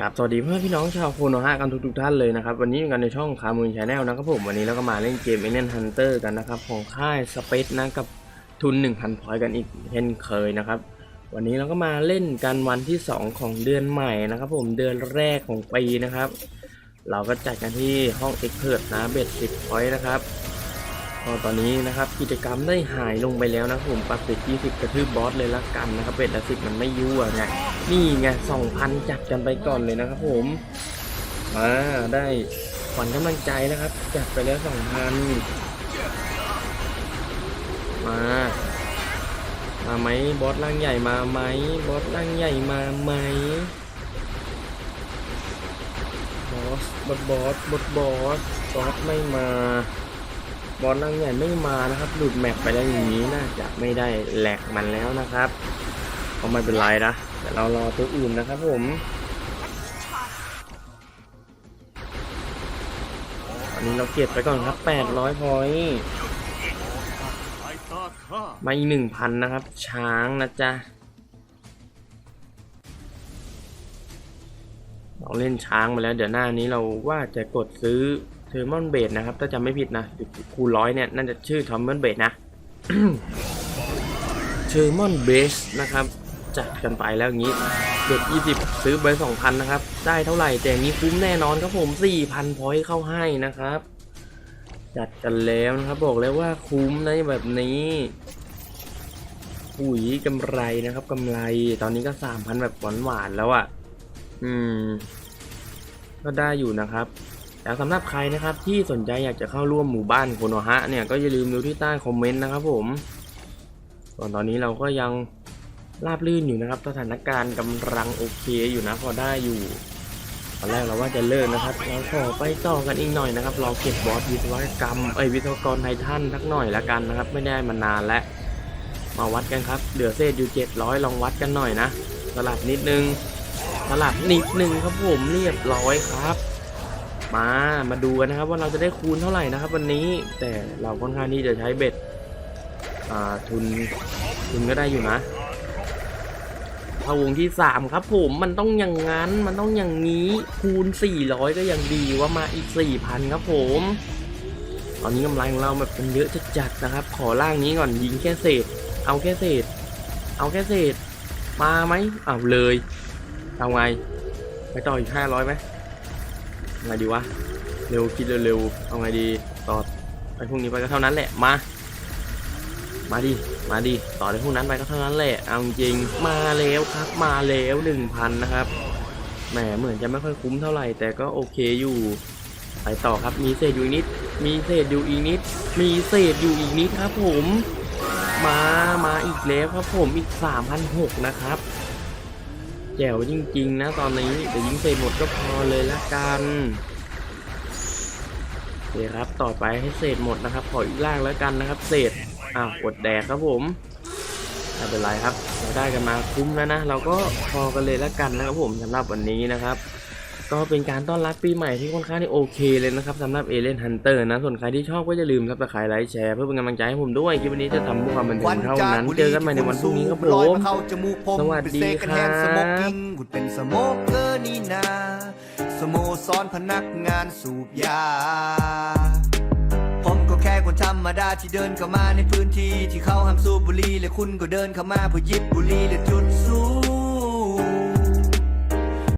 กับสวัสดีเพื่อนพี่น้องชาวโคโนฮะกันทุกๆท่านเลยนะครับ วันนี้อยู่กันในช่องคามูนชาแนลนะครับผมวันนี้เราก็มาเล่นเกมเอเนนฮันเตอร์กันนะครับ ของค่ายสเปซนะกับทุน 1,000พอยต์กันอีกเช่นเคยนะครับ วันนี้เราก็มาเล่นกันวันที่ 2 ของเดือนใหม่นะครับผมเดือนแรกของปีนะครับ เราก็จัดกันที่ห้องเอ็กเพิร์ดนะเบ็ด10พอยต์นะครับ ก็ตอนนี้นะครับกิจกรรมได้หายลงไปแล้วนะครับผมปรับเบ็ด20กระทืบบอสเลยละกันนะครับเบ็ดละ10มันไม่ยั่วไงนี่ไงสองพันจัดกันไปก่อนเลยนะครับผมมาได้ขวัญกำลังใจนะครับ จัดไปแล้วสองพันมามาไหมบอสร่างใหญ่มาไหมบอสร่างใหญ่มาไหมบอสบอสบอสบอสบอสไม่มา บอสร่งใหญ่ไม่มานะครับ หลุดแมปไปแล้วอย่างนี้น่าจะไม่ได้แหลกมันแล้วนะครับก็ไม่เป็นไรนะเดี๋ยวเรารอตัวอื่นนะครับผมอันนี้เราเก็บไปก่อนครับ 800พอยต์มาอีก 1,000 นะครับ ช้างนะจ๊ะเราเล่นช้างมาแล้ว เดี๋ยวหน้านี้เราว่าจะกดซื้อ เทอร์มอนเบดนะครับ ถ้าจำไม่ผิดนะคูร้อยเนี่ยน่าจะชื่อเทอมมอนเบดนะเทอร์มอนเบสนะครับ จัดกันไปแล้วอย่างนี้เด็ด20 ซื้อไป2,000 นะครับ ได้เท่าไหร่แต่นี้คุ้มแน่นอนครับผม 4,000พอยต์เข้าให้นะครับ จัดกันแล้วนะครับ บอกแล้วว่าคุ้มนะแบบนี้ปุ๋ยกำไรนะครับกำไรตอนนี้ก็ 3,000 แบบหวานๆแล้วอะ่ะ อืม ก็ได้อยู่นะครับ แต่สำหรับใครนะครับที่สนใจอยากจะเข้าร่วมหมู่บ้านโคโนฮะเนี่ยก็อย่าลืมดูที่ใต้คอมเมนต์นะครับผมส่วนตอนนี้เราก็ยังราบลื่นอยู่นะครับ สถานการณ์กำลังโอเคอยู่นะพอได้อยู่ตอนแรกเราว่าจะเลิกนะครับเราขอไปต่อกันอีกหน่อยนะครับรอเก็บบอสวิศวกรรมเอ้ยวิศวกรไททันสักหน่อยละกันนะครับ ไม่ได้มานานแล้วมาวัดกันครับเหลือเศษอยู่700ลองวัดกันหน่อยนะสลับนิดนึงสลับนิดนึงครับผมเรียบร้อยครับ มา มาดูกันนะครับว่าเราจะได้คูณเท่าไหร่นะครับ วันนี้แต่เราค่อนข้างที่จะใช้เบ็ดอ่าทุนทุนก็ได้อยู่นะเข้าวงที่สามครับ ผมมันต้องอย่างนั้นมันต้องอย่างนี้คูณ400ก็ยังดีว่ามาอีก4,000ครับผม ตอนนี้กำไรของเราแบบเป็นเยอะจัดๆนะครับ ขอล่างนี้ก่อนยิงแค่เศษ เอาแค่เศษ เอาแค่เศษ มาไหมเอาวเลยเอาไงไปต่ออีก500ไหม ไงดีวะ เร็วคิดเร็วๆ เอาไงดี ต่อไปพรุ่งนี้ไปก็เท่านั้นแหละ มา มาดิ มาดิ ต่อในพวกนั้นไปก็เท่านั้นแหละ เอาจริง มาแล้วครับ มาแล้วหนึ่งพันนะครับ แหมเหมือนจะไม่ค่อยคุ้มเท่าไหร่ แต่ก็โอเคอยู่ ไปต่อครับ มีเศษอยู่อีกนิด มีเศษอยู่อีกนิด มีเศษอยู่อีกนิดครับผม มา มาอีกแล้วครับผม อีก3,006นะครับ แจ๋วจริง ๆ นะ ตอนนี้เดี๋ยวยิงเศษหมดก็พอเลยละกันเดี๋ยวครับต่อไปให้เศษหมดนะครับ ขออีกล่างแล้วกันนะครับ เศษอ้าวกดแดกครับผมไม่เป็นไรครับ เราได้กันมาคุ้มแล้วนะ เราก็พอกันเลยละกันนะครับผมสำหรับวันนี้นะครับ ก็เป็นการต้อนรับปีใหม่ที่ค่อนข้างที่โอเคเลยนะครับสำหรับเอเลนฮันเตอร์นะ ส่วนใครที่ชอบก็อย่าลืมครับตะไคร้ไลค์แชร์เพื่อเป็นกำลังใจให้ผมด้วยคลิปวันนี้จะทำเพื่อความบันเทิงเท่านั้น เจอกันใหม่ในวันพรุ่งนี้ครับผลอยมมาเข้าจมูกผมสวัสดีเป็นเซกันแฮนครับสโมกกิ้งกุดเป็นสโมกเกอร์นี่นาสโมสรพนักงานสูบยา ผมก็แค่คนธรรมดาที่เดินเข้ามาในพื้นที่ที่เขาห้ามสูบบุหรี่และคุณก็เดินเข้ามาเพื่อหยิบบุหรี่และจุดสูบ